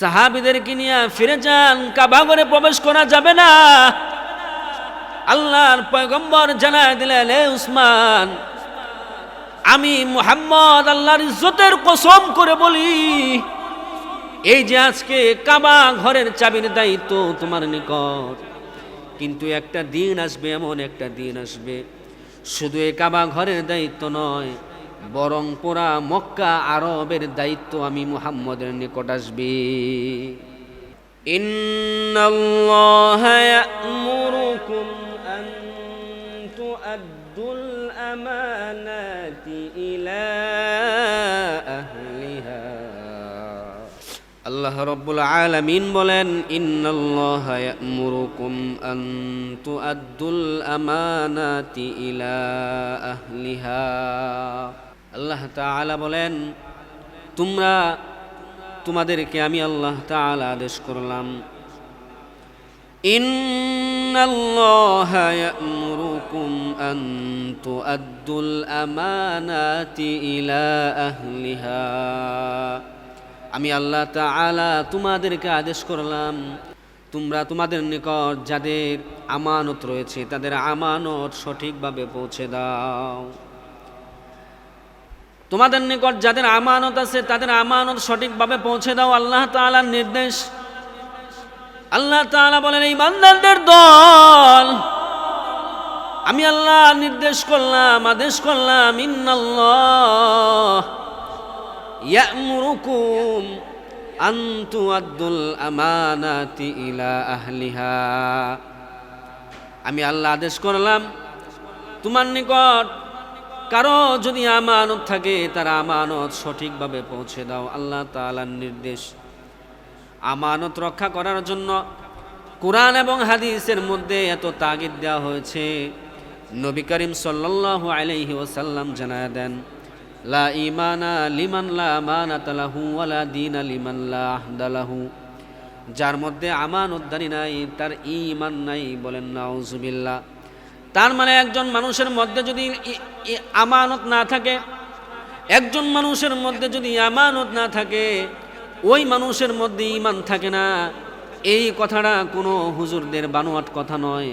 সাহাবিদেরকে নিয়ে ফিরে যান, কাবা ঘরে প্রবেশ করা যাবে না। আল্লাহর পয়গম্বর জানায় দিলেন এ উসমান, আমি মুহাম্মদ আল্লাহর ইজ্জতের কসম করে বলি, এই যে আজকে কাবা ঘরের চাবির দায়িত্ব তোমার নিকট, কিন্তু একটা দিন আসবে, এমন একটা দিন আসবে। শুধু এই কাবা ঘরের দায়িত্ব নয় বরং পোড়া মক্কা আরবের দায়িত্ব আমি মুহাম্মদের নিকট আসবে إن الله يأمركم أن تؤدوا الأمانات إلى أهلها আল্লাহ রব্বুল আলামিন বলেন ইন্নাল্লাহ ইয়ামুরুকুম আন তুআদ্দুল আমানাতি ইলা আহলিহা আল্লাহ তাআলা বলেন তোমরা তোমাদেরকে আমি আল্লাহ তাআলা আদেশ করলাম إن الله يأمركم أن تؤدوا الأمانات إلى أهلها আমি আল্লাহ তাআলা তোমাদেরকে আদেশ করলাম তোমরা তোমাদের নিকট যাদের আমানত রয়েছে তাদের আমানত সঠিকভাবে পৌঁছে দাও তোমাদের নিকট যাদের আমানত আছে, তাদের আমানত সঠিকভাবে পৌঁছে দাও, আল্লাহ তাআলার নির্দেশ। আল্লাহ তাআলা বলেন, এই বান্দারদের দল, আমি আল্লাহ নির্দেশ করলাম, আদেশ করলাম, ইন্নাল্লাহ ইয়ামুরুকুম আন তুআদ্দুল আমানাতি ইলা আহলিহা। আমি আল্লাহ আদেশ করলাম, তোমার নিকট কারও যদি আমানত থাকে, তার আমানত সঠিকভাবে পৌঁছে দাও। আল্লাহ তাআলার নির্দেশ। আমানত রক্ষা করার জন্য কোরআন এবং হাদিসের মধ্যে এত তাগিদ দেওয়া হয়েছে। নবী করিম সাল্লাল্লাহু আলাইহি ওয়াসাল্লাম জানায় দেন, লা ইমানা লিমান লা আমানাতা লাহু ওয়ালা দীনা লিমান লা আহদা লাহু। যার মধ্যে আমানতদারি নাই, তার ইমান নাই বলেন নাউজুবিল্লাহ। তার মানে একজন মানুষের মধ্যে যদি আমানত না থাকে, একজন মানুষের মধ্যে যদি আমানত না থাকে, ওই মানুষের মধ্যে ইমান থাকে না। এই কথাটা কোনো হুজুরদের বানোয়াট কথা নয়,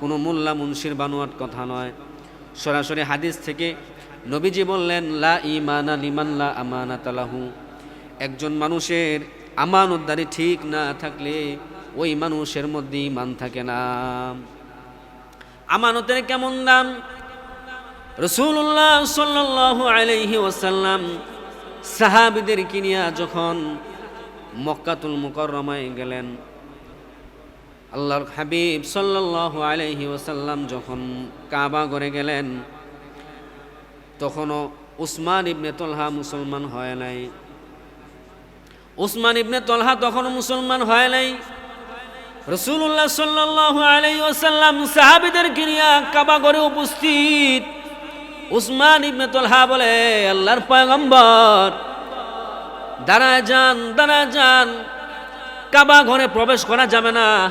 কোনো মোল্লা মুন্সির বানোয়াট কথা নয়। সরাসরি হাদিস থেকে নবীজি বললেন, লা ইমানা লিমান লা আমানাতালাহু একজন মানুষের আমানতদারি ঠিক না থাকলে ওই মানুষের মধ্যে ইমান থাকে না। আমানতের কেমন দাম? রসুল্লাহ সাল্লাহ আলাইহি ওসাল্লাম সাহাবিদের কিনিয়া যখন মক্কাতুল মুকরমায় গেলেন, আল্লাহর হাবিব সাল্লাহ আলাইহি ওসাল্লাম যখন কাবা করে গেলেন, তখনও উসমান ইবনে তলহা মুসলমান হয় নাই। উসমান ইবনে তলহা তখনও মুসলমান হয় নাই। রসুল্লাহ সাল্লাহ আলাই ওসাল্লাম সাহাবিদেরকে কিনিয়া কাবা করে উপস্থিত। উসমান ইবনে তলহা বলে, আল্লাহর পয়গম্বর, দাঁড়ায় যান দাঁড়ায় যান। কাবা ঘরে প্রবেশ করা যাবে না।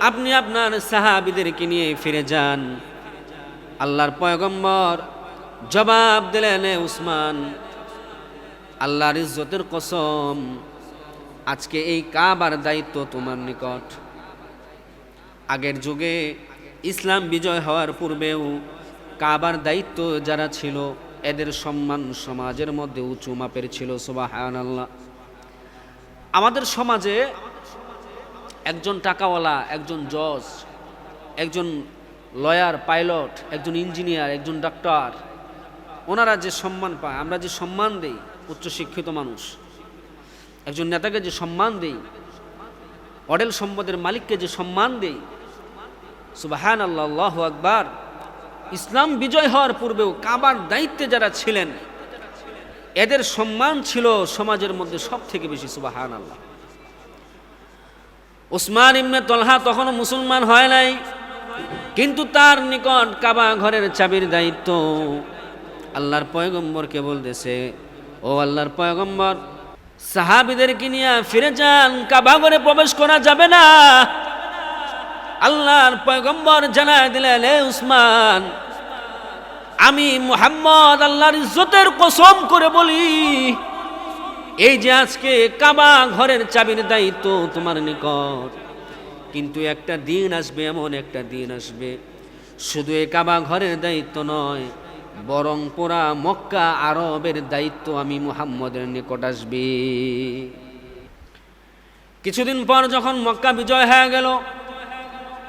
আপনি আপনার সাহাবিদেরকে নিয়ে ফিরে যান। আল্লাহর পয়গম্বর জবাব দিলেন, "এ উসমান, আল্লাহর ইজ্জতের কসম, আজকে এই কাবার দায়িত্ব তোমার নিকট। আগের যুগে ইসলাম বিজয় হওয়ার পূর্বেও কাবার দায়িত্ব যারা ছিল, এদের সম্মান সমাজের মধ্যে উঁচু মাপের ছিল সুবাহান আল্লাহ আমাদের সমাজে একজন টাকাওয়ালা, একজন জজ, একজন লয়ার, পাইলট, একজন ইঞ্জিনিয়ার, একজন ডাক্তার, ওনারা যে সম্মান পায়, আমরা যে সম্মান দেই উচ্চশিক্ষিত মানুষ, একজন নেতাকে যে সম্মান দেই অডেল সম্পদের মালিককে যে সম্মান দেই সুবাহান আল্লাহ আকবার। ইসলাম বিজয় হওয়ার পূর্বেও কাবার দায়িত্বে যারা ছিলেন, এদের সম্মান ছিল সমাজের মধ্যে সব থেকে বেশি সুবাহান আল্লাহ ওসমান ইবনে তলহা তখনও মুসলমান হয় নাই, কিন্তু তার নিকট কাবা ঘরের চাবির দায়িত্ব। আল্লাহর পয়গম্বরকে বলতেছে, ও আল্লাহর পয়গম্বর, সাহাবিদেরকে নিয়ে ফিরে যান, কাবা ঘরে প্রবেশ করা যাবে না। আল্লাহর পয়গম্বর জানায় দিলেন উসমান, আমি মুহাম্মদ আল্লাহর ইজ্জতের কসম করে বলি, এই যে আজকে কাবা ঘরের চাবির দায়িত্ব তোমার নিকট, কিন্তু একটা দিন আসবে, এমন একটা দিন আসবে, শুধু এ কাবা ঘরের দায়িত্ব নয়, বরং পুরা মক্কা আরবের দায়িত্ব আমি মুহাম্মদের নিকট আসবে। কিছুদিন পর যখন মক্কা বিজয় হয়ে গেল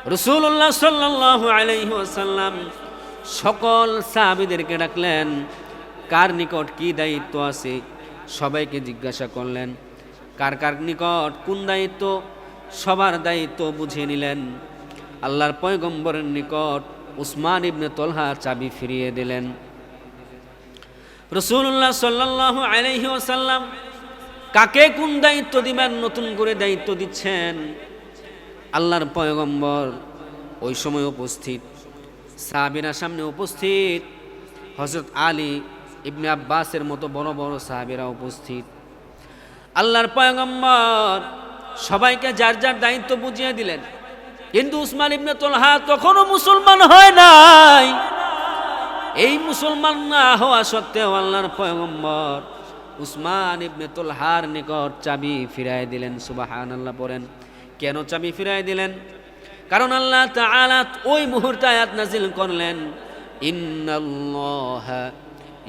রসুল্লাহ সাল্লাহ আলাইসাল্লাম সকল সাহাবিদেরকে ডাকলেন, কার নিকট কি দায়িত্ব আছে? সবাইকে জিজ্ঞাসা করলেন, কার কার নিকট কোন দায়িত্ব? সবার দায়িত্ব বুঝিয়ে নিলেন। আল্লাহর পয়গম্বরের নিকট উসমান ইবনে তলহা চাবি ফিরিয়ে দিলেন। রসুল্লাহ সাল্লাহ আলহি ওসাল্লাম কাকে কোন দায়িত্ব দিবেন? নতুন করে দায়িত্ব দিচ্ছেন। আল্লাহর পয়গম্বর ওই সময় উপস্থিত, সাহাবিরা সামনে উপস্থিত হজরত আলী ইবনে আব্বাসের মতো বড় বড় সাহাবিরা উপস্থিত। আল্লাহর পয়গম্বর সবাইকে যার যার দায়িত্ব বুঝিয়ে দিলেন। কিন্তু উসমান ইবনে তোলহা তখনও মুসলমান হয় নাই। এই মুসলমান না হওয়া সত্ত্বেও আল্লাহর পয়গম্বর উসমান ইবনে তোলহার নিকট চাবি ফিরাই দিলেন সুবাহান আল্লাহ পড়েন। কেন চাবি ফিরাই দিলেন? কারণ আল্লাহ তাআলা ওই মুহূর্তে আয়াত নাজিল করলেন, ইন্নাল্লাহা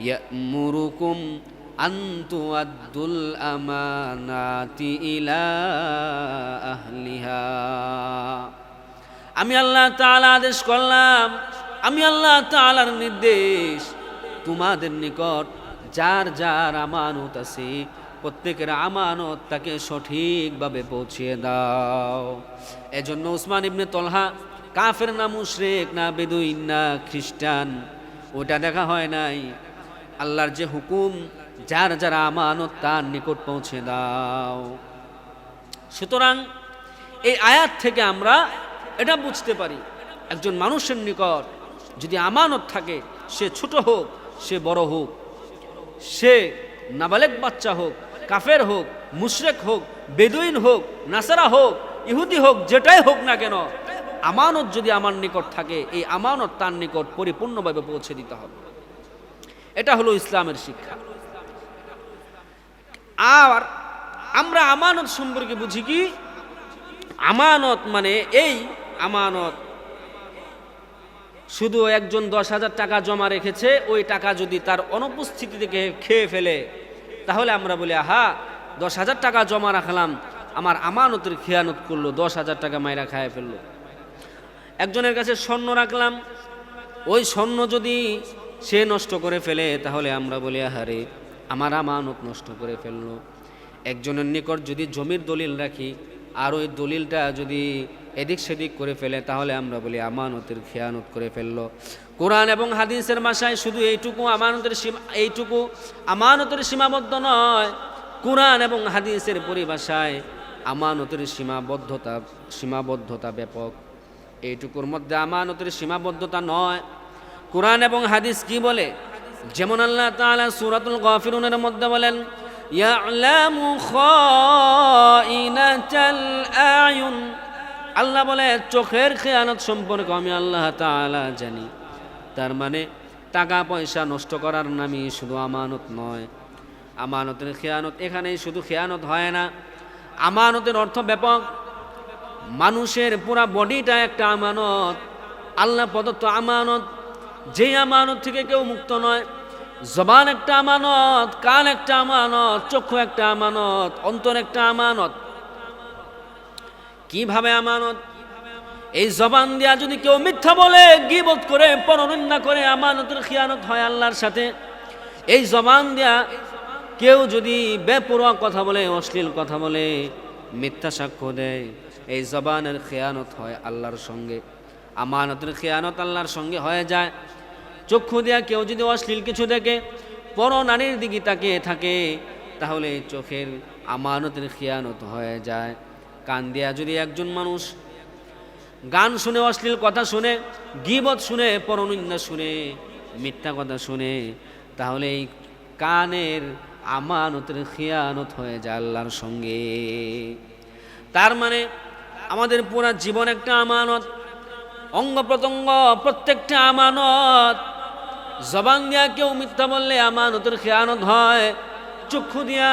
ইয়ামুরুকুম আন তুআদ্দুল আমানাতি ইলা আহলিহা। আমি আল্লাহ তাআলা আদেশ করলাম, আমি আল্লাহ তাআলার নির্দেশ। তোমাদের নিকট যার যার আমানত আছে প্রত্যেকের আমানত তাকে সঠিকভাবে পৌঁছিয়ে দাও। এজন্য উসমান ইবনে তলহা কাফের না মুশরেক, না বেদুইন, না খ্রিস্টান, ওটা দেখা হয় নাই। আল্লাহর যে হুকুম, যার যার আমানত তার নিকট পৌঁছে দাও। সুতরাং এই আয়াত থেকে আমরা এটা বুঝতে পারি, একজন মানুষের নিকট যদি আমানত থাকে, সে ছোট হোক, সে বড় হোক, সে নাবালেক বাচ্চা হোক কাফের হোক, মুশরেক হোক, বেদুইন হোক, নাসারা হোক, ইহুদি হোক, যেটাই হোক না কেন, আমানত যদি আমার নিকট থাকে, এই আমানত তার নিকট পরিপূর্ণভাবে পৌঁছে দিতে হবে। এটা হলো ইসলামের শিক্ষা। আর আমরা আমানত সম্পর্কে বুঝি কি? আমানত মানে এই আমানত শুধু একজন দশ হাজার টাকা জমা রেখেছে, ওই টাকা যদি তার অনুপস্থিতি থেকে খেয়ে ফেলে তাহলে আমরা বলি, আহা দশ হাজার টাকা জমা রাখলাম। আমার আমানতের খেয়ানত করল দশ হাজার টাকা মাইরা খায় ফেলল। একজনের কাছে স্বর্ণ রাখলাম, ওই স্বর্ণ যদি সে নষ্ট করে ফেলে, তাহলে আমরা বলি, আহারে, আমার আমানত নষ্ট করে ফেলল। একজনের নিকট যদি জমির দলিল রাখি, আর ওই দলিলটা যদি এদিক সেদিক করে ফেলে, তাহলে আমরা বলি আমানতের খেয়ানত করে ফেলল। কোরআন এবং হাদিসের ভাষায় শুধু এইটুকু আমানতের সীমা, এইটুকু আমানতের সীমাবদ্ধ নয়, কোরআন এবং হাদিসের পরিভাষায় আমানতের সীমাবদ্ধতা সীমাবদ্ধতা ব্যাপক। এইটুকুর মধ্যে আমানতের সীমাবদ্ধতা নয়। কোরআন এবং হাদিস কি বলে? যেমন আল্লাহ তাআলা সূরাতুল গাফিরুনের মধ্যে বলেন, ইয়ালামু খাইনাতাল আয়ুন আল্লাহ বলে, চোখের খেয়ানত সম্পর্কে আমি আল্লাহ তাআলা জানি। তার মানে টাকা পয়সা নষ্ট করার নামই শুধু আমানত নয়। আমানতের খেয়ানত এখানেই শুধু খেয়ানত হয় না। আমানতের অর্থ ব্যাপক। মানুষের পুরা বডিটা একটা আমানত। আল্লাহ প্রদত্ত আমানত। যে আমানত থেকে কেউ মুক্ত নয়। জবান একটা আমানত, কান একটা আমানত, চক্ষু একটা আমানত, অন্তর একটা আমানত। কীভাবে আমানত? এই জবান দিয়া যদি কেউ মিথ্যা বলে, গিবত করে, পরনিন্দা করে আমানতের খিয়ানত হয় আল্লাহর সাথে, এই জবান দিয়া কেউ যদি বেপরোয়া কথা বলে, অশ্লীল কথা বলে, মিথ্যা সাক্ষ্য দেয়, এই জবানের খেয়ানত হয় আল্লাহর সঙ্গে। আমানতের খেয়ানত আল্লাহর সঙ্গে হয়ে যায়। চক্ষু দিয়া কেউ যদি অশ্লীল কিছু দেখে পর নারীর দিকে তাকিয়ে থাকে, তাহলে চোখের আমানতের খেয়ানত হয়ে যায়। কান দিয়া যদি একজন মানুষ গান শুনে অশ্লীল কথা শুনে, গিবত শুনে, পরনিন্দা শুনে, মিথ্যা কথা শুনে, তাহলে এই কানের আমানতের খেয়ানত হয়ে যায় আল্লাহর সঙ্গে। তার মানে আমাদের পুরা জীবন একটা আমানত, অঙ্গ প্রত্যঙ্গ, প্রত্যেকটা আমানত। জবান দিয়া কেউ মিথ্যা বললে আমানতের খেয়ানত হয়, চক্ষু দিয়া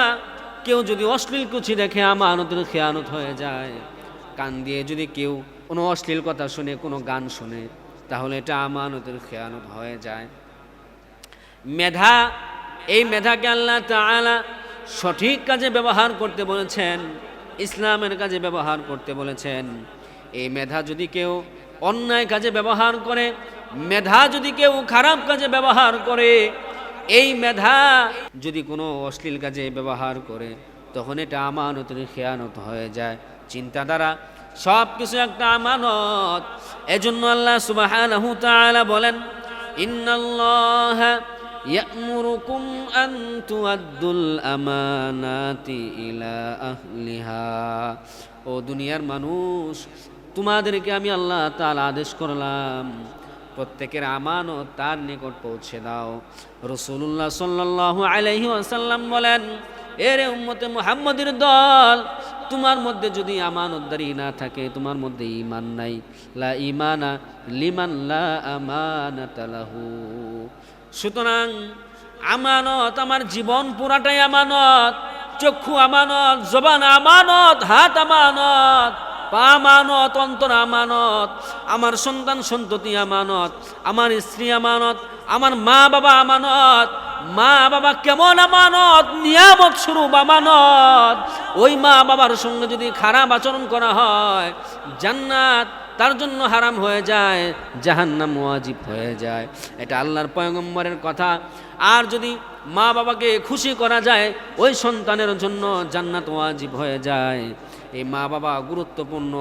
কেউ যদি অশ্লীল কুচি দেখে আমানতের খেয়ানত হয়ে যায়। কান দিয়ে যদি কেউ কোনো অশ্লীল কথা শুনে, কোনো গান শুনে, তাহলে এটা আমানতের খেয়ানত হয়ে যায়। মেধা, এই মেধাকে আল্লাহ তাআলা সঠিক কাজে ব্যবহার করতে বলেছেন, ইসলামের কাজে ব্যবহার করতে বলেছেন। এই মেধা যদি কেউ অন্যায় কাজে ব্যবহার করে, মেধা যদি কেউ খারাপ কাজে ব্যবহার করে এই মেধা যদি কোনো অশ্লীল কাজে ব্যবহার করে তখন এটা আমানতের খেয়ানত হয়ে যায় চিন্তাধারা সব কিছু একটা আমানত এজন্য আল্লাহ সুবহানাহু তাআলা বলেন ইন্নাল্লাহা يأمركم أن تؤدوا الأمانات إلى أهلها ও দুনিয়ার মানুষ তোমাদেরকে আমি আল্লাহ তাআলা আদেশ করলাম প্রত্যেকের আমানত তার নিকট পৌঁছে দাও। রসুল্লাহ সাল্লাল্লাহু আলাইহি আসাল্লাম বলেন, এরে উম্মতে মুহাম্মদের দল, তোমার মধ্যে যদি আমানতদারি না থাকে, তোমার মধ্যে ইমান নাই। লা ঈমানা লিমান লা আমানাতা লাহু। সুতরাং আমানত আমার জীবন পুরাটাই আমানত, চক্ষু আমানত, জবান আমানত, হাত আমানত। পা আমানত, অন্তর আমানত, আমার সন্তান সন্ততি আমানত, আমার স্ত্রী আমানত, আমার মা বাবা আমানত, মা বাবা কেমন আমানত, নিয়ামত স্বরূপ আমানত। ওই মা বাবার সঙ্গে যদি খারাপ আচরণ করা হয়, জান্নাত তার জন্য হারাম হয়ে যায়, জাহান্নাম ওয়াজিব হয়ে যায়। এটা আল্লাহর পয়গম্বরের কথা। আর যদি মা বাবাকে খুশি করা যায়, ওই সন্তানের জন্য জান্নাত ওয়াজিব হয়ে যায়। এই মা বাবা গুরুত্বপূর্ণ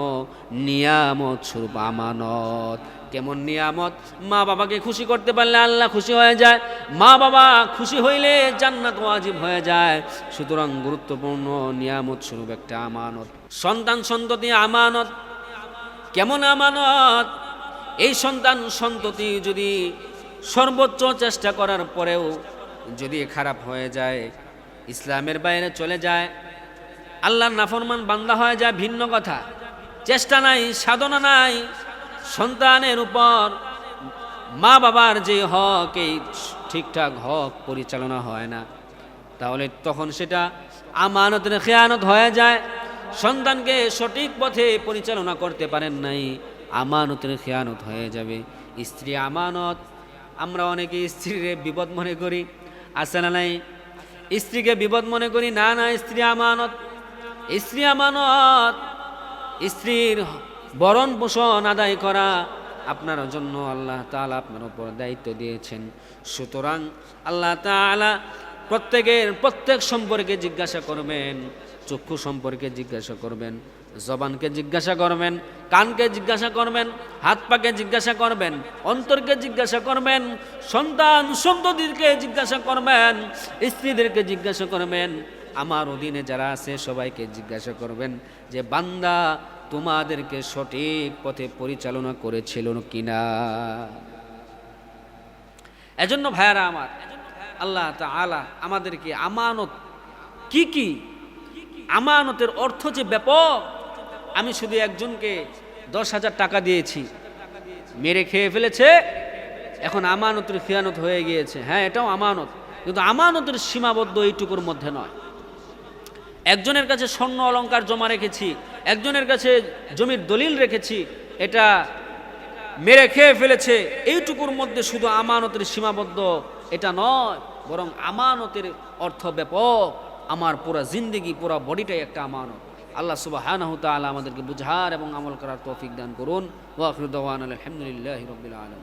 নিয়ামত স্বরূপ আমানত। কেমন নিয়ামত? মা বাবাকে খুশি করতে পারলে আল্লাহ খুশি হয়ে যায়। মা বাবা খুশি হইলে জান্নাত ওয়াজিব হয়ে যায়। সুতরাং গুরুত্বপূর্ণ নিয়ামত স্বরূপ একটা আমানত। সন্তান সন্ততি আমানত। কেমন আমানত? এই সন্তান সন্ততি যদি সর্বোচ্চ চেষ্টা করার পরেও যদি খারাপ হয়ে যায়, ইসলামের বাইরে চলে যায় আল্লাহর নাফরমান বান্দা হয়ে যায় ভিন্ন কথা। চেষ্টা নাই, সাধনা নাই, সন্তানের উপর মা বাবার যে হক, এই ঠিকঠাক হক পরিচালনা হয় না। তাহলে তখন সেটা আমানতের খেয়ানত হয়ে যায়। সন্তানকে সঠিক পথে পরিচালনা করতে পারেন নাই, আমানতের খেয়ানত হয়ে যাবে। স্ত্রী আমানত, আমরা অনেকে স্ত্রীর বিপদ মনে করি, আছে না নাই? স্ত্রীকে বিপদ মনে করি, না না, স্ত্রী আমানত। স্ত্রী আমানত, স্ত্রীর বরণ পোষণ আদায় করা আপনার জন্য আল্লাহ তাআলা আপনার উপর দায়িত্ব দিয়েছেন। সুতরাং আল্লাহ তাআলা প্রত্যেকের প্রত্যেক সম্পর্কে জিজ্ঞাসা করবেন, চক্ষু সম্পর্কে জিজ্ঞাসা করবেন, জবানকে জিজ্ঞাসা করবেন, কানকে জিজ্ঞাসা করবেন, হাত পাকে জিজ্ঞাসা করবেন, অন্তরকে জিজ্ঞাসা করবেন, সন্তান সন্ততিকে জিজ্ঞাসা করবেন, স্ত্রীদেরকে জিজ্ঞাসা করবেন আমার অধীনে যারা আছে, সবাইকে জিজ্ঞাসা করবেন যে, বান্দা, তোমাদেরকে সঠিক পথে পরিচালনা করেছিল কিনা? এজন্য ভাইয়ারা আমার, আল্লাহ তাআলা আমাদেরকে আমানত, কি কি? আমানতের অর্থ যে ব্যাপক, আমি শুধু একজনকে দশ হাজার টাকা দিয়েছি। মেরে খেয়ে ফেলেছে, এখন আমানতের খিয়ানত হয়ে গিয়েছে। হ্যাঁ এটাও আমানত, কিন্তু আমানতের সীমাবদ্ধ এইটুকুর মধ্যে নয়। একজনের কাছে স্বর্ণ অলংকার জমা রেখেছি, একজনের কাছে জমির দলিল রেখেছি, এটা মেরে খেয়ে ফেলেছে। এইটুকুর মধ্যে শুধু আমানতের সীমাবদ্ধ, এটা নয়, বরং আমানতের অর্থ ব্যাপক। আমার পুরা জিন্দগি, পুরা বডিটাই একটা আমানত। আল্লাহ সুবাহ আমাদেরকে বুঝার এবং আমল করার তৌফিক দান করুন। ওয়াকরুদ্দান আলহামদুলিল্লাহ রবিল আলম